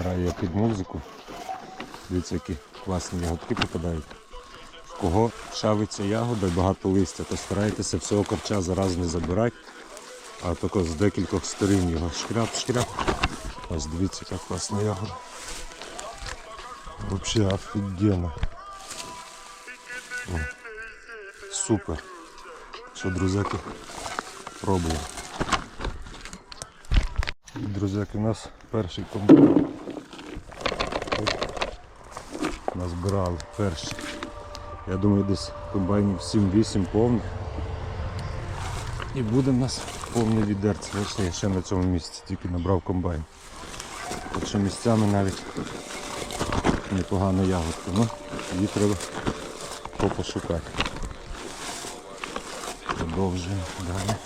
Граю я під музику. Дивіться, які класні ягодки попадають. В кого шавиться ягода і багато листя, то старайтеся всього корча зараз не забирати, а тако з декількох сторін його шкряп-шкряп. Ось дивіться, яка класна ягода. Взагалі офігенно. О, Супер. Що, друзяки, пробуємо. Друзяки, у нас перший комбайн. Назбирали перший. Я думаю, десь комбайнів 7-8 повних. І буде в нас повне відерце. Бачите, я ще на цьому місці тільки набрав комбайн. Так місцями навіть непогана ягодка. Ну, її треба попошукати. Продовжуємо далі.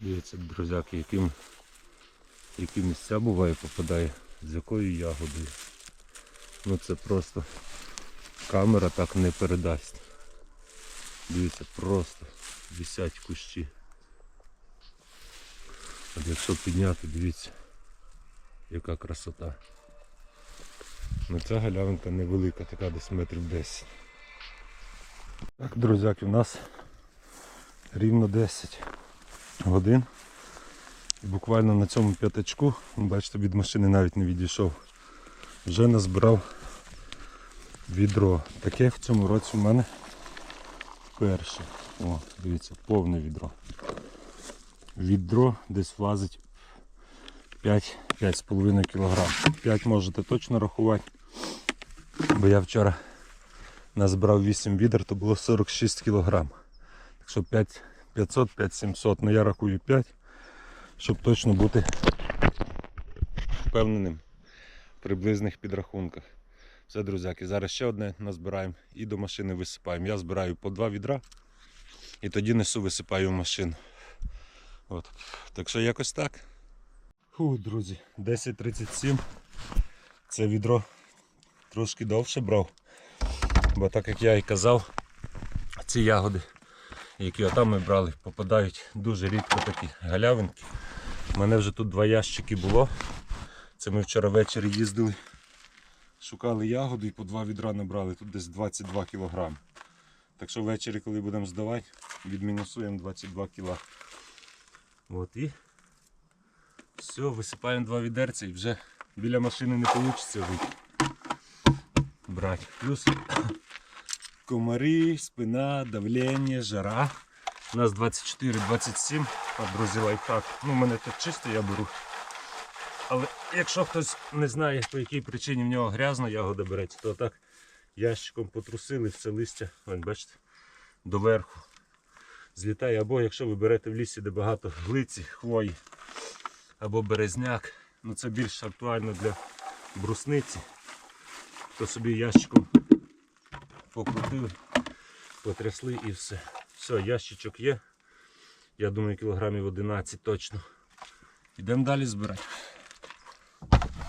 Дивіться, друзяки, яким, які місця буває попадає, з якою ягодою. Ну це просто камера так не передасть. Дивіться, просто висять кущі. От якщо підняти, дивіться, яка красота. Ну ця галявинка невелика, така десь метрів 10. Так, друзяки, у нас рівно 10 годин. Буквально на цьому п'ятачку, бачите, від машини навіть не відійшов. Вже назбирав відро. Таке в цьому році в мене перше. О, дивіться, повне відро. Відро десь влазить 5-5,5 кг. 5 можете точно рахувати. Бо я вчора назбирав 8 відер, то було 46 кг. Так що 5 500, 5700, ну я рахую 5, щоб точно бути впевненим в приблизних підрахунках. Все, друзяки, зараз ще одне назбираємо і до машини висипаємо. Я збираю по два відра і тоді несу, висипаю в машину. От. Так що якось так. Фу, друзі, 10.37. Це відро трошки довше брав. Бо так як я і казав, ці ягоди які отам ми брали, попадають дуже рідко такі галявинки. У мене вже тут два ящики було. Це ми вчора ввечері їздили, шукали ягоду і по два відра набрали, тут десь 22 кг. Так що ввечері, коли будемо здавати, відмінусуємо 22 кг. От і все, висипаємо два відерця і вже біля машини не вийде. Брати. Плюс комари, спина, давлення, жара. У нас 24-27, а друзі, лайфхак. Ну, у мене тут чисто, я беру. Але якщо хтось не знає, по якій причині в нього грязно ягода береться, то так ящиком потрусили все листя, вон, бачите, доверху злітає. Або якщо ви берете в лісі, де багато глиці, хвої, або березняк, ну це більш актуально для брусниці, то собі ящиком покрутили, потрясли і все. Все, ящичок є. Я думаю, кілограмів 11 точно. Йдемо далі збирати.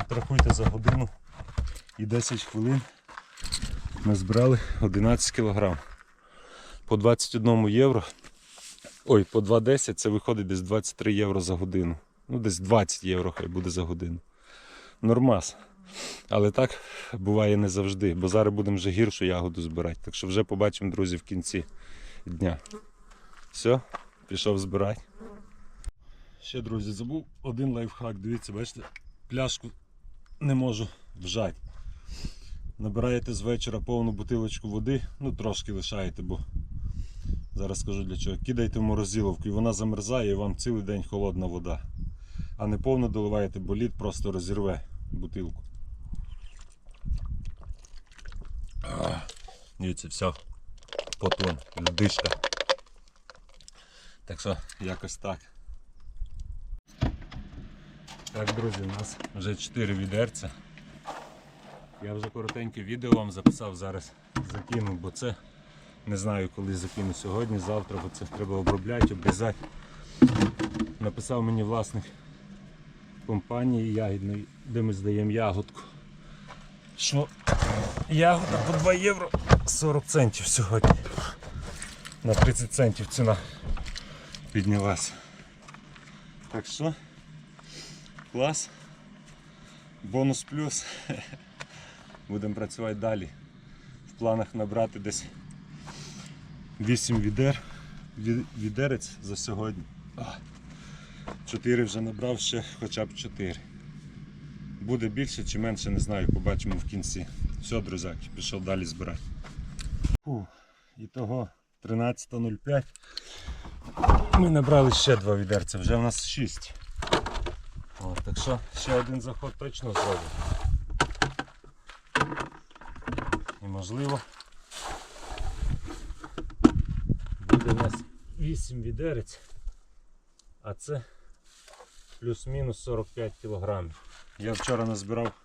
Рахуйте за годину і 10 хвилин ми збирали 11 кілограм. По 21 євро. Ой, по 2,10 це виходить десь 23 євро за годину. Ну, десь 20 євро хай буде за годину. Нормас. Але так буває не завжди, бо зараз будемо вже гіршу ягоду збирати. Так що вже побачимо, друзі, в кінці дня. Все, пішов збирати. Ще, друзі, забув один лайфхак. Дивіться, бачите, пляшку не можу вжати. Набираєте з вечора повну бутилочку води, ну трошки лишаєте, бо зараз скажу для чого. Кидайте в морозиловку і вона замерзає і вам цілий день холодна вода. А не повно доливаєте, бо лід просто розірве бутилку. А, Дивіться, все. Потон, льдишка. Так що, якось так. Так, друзі, у нас вже 4 відерця. Я вже коротеньке відео вам записав, зараз закину, бо це не знаю коли закину сьогодні, завтра, бо це треба обробляти, обрізати. Написав мені власник компанії ягідної, де ми здаємо ягодку. Що ягода по 2 євро 40 центів сьогодні. На 30 центів ціна піднялася. Так що, клас. Бонус плюс. Будемо працювати далі. В планах набрати десь 8 відер. Відерець за сьогодні. 4 вже набрав ще хоча б 4. Буде більше чи менше, не знаю, побачимо в кінці. Все, друзяки, пішов далі збирати. Фу, ітого 13.05. Ми набрали ще два відерця, вже в нас 6. О, так що ще один заход точно зробимо. І можливо буде у нас 8 відерець, а це плюс-мінус 45 кілограмів. Я вчора назбирав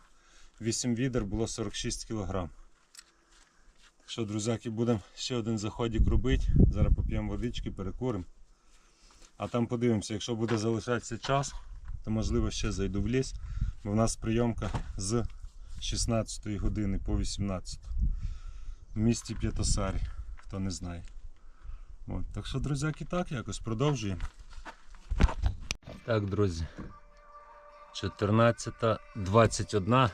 8 відер, було 46 кілограм. Так що, друзяки, будемо ще один заходик робити. Зараз поп'ємо водички, перекуримо. А там подивимося, якщо буде залишатися час, то можливо ще зайду в ліс. Бо в нас прийомка з 16 години по 18 в місті П'ятосарі, хто не знає. От, так що, друзяки, так якось продовжуємо. Так, друзі. 14.21.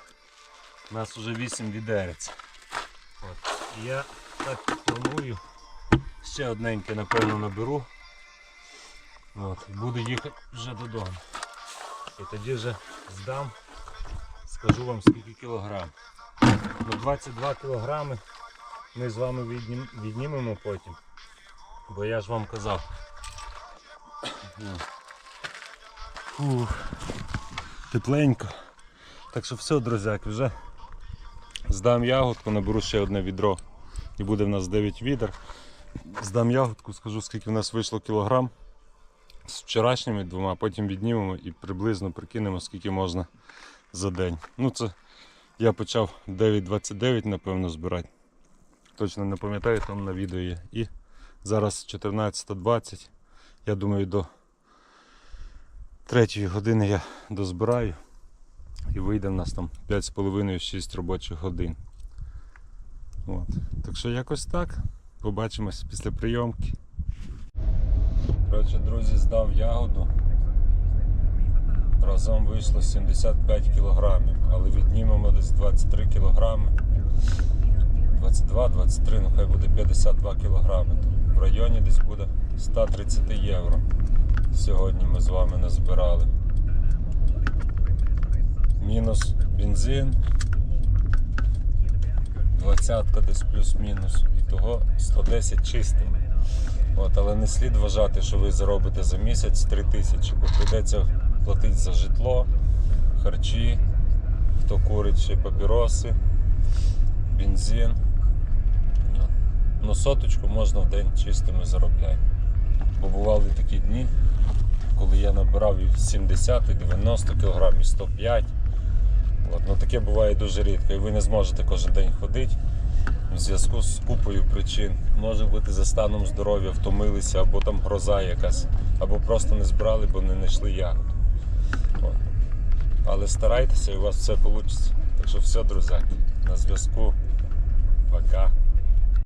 У нас вже 8 відерець. От. Я так планую. Ще одненьке, напевно, наберу. От. Буду їхати вже додому. І тоді вже здам, скажу вам скільки кілограм. Ну, 22 кілограми ми з вами віднім, віднімемо потім. Бо я ж вам казав. Фух. Тепленько. Так що все, друзяки, вже здам ягодку, наберу ще одне відро. І буде в нас 9 відер. Здам ягодку, скажу скільки в нас вийшло кілограм з вчорашніми двома, потім віднімемо і приблизно прикинемо, скільки можна за день. Ну це я почав 9.29, напевно, збирати. Точно не пам'ятаю, там на відео є. І зараз 14.20. Я думаю, до 3 години я дозбираю. І вийде в нас там 5,5-6 робочих годин. От. Так що якось так. Побачимось після прийомки. Коротше, друзі, здав ягоду. Разом вийшло 75 кілограмів, але віднімемо десь 23 кілограми. 22-23, ну хай буде 52 кілограми. В районі десь буде 130 євро. Сьогодні ми з вами назбирали. Мінус бензин. Двадцятка десь плюс-мінус. І того 110 чистими. От, але не слід вважати, що ви заробите за місяць 3 тисячі, бо прийдеться платити за житло, харчі, хто курить ще папіроси, бензин. Ну соточку можна в день чистими заробляти. Бо бували такі дні, коли я набирав і 70, і 90 кг, і 105 От, ну таке буває дуже рідко. І ви не зможете кожен день ходити в зв'язку з купою причин. Може бути за станом здоров'я, втомилися, або там гроза якась, або просто не збрали, бо не знайшли ягоду. От. Але старайтеся і у вас все вийде. Так що все, друзі, на зв'язку. Пока.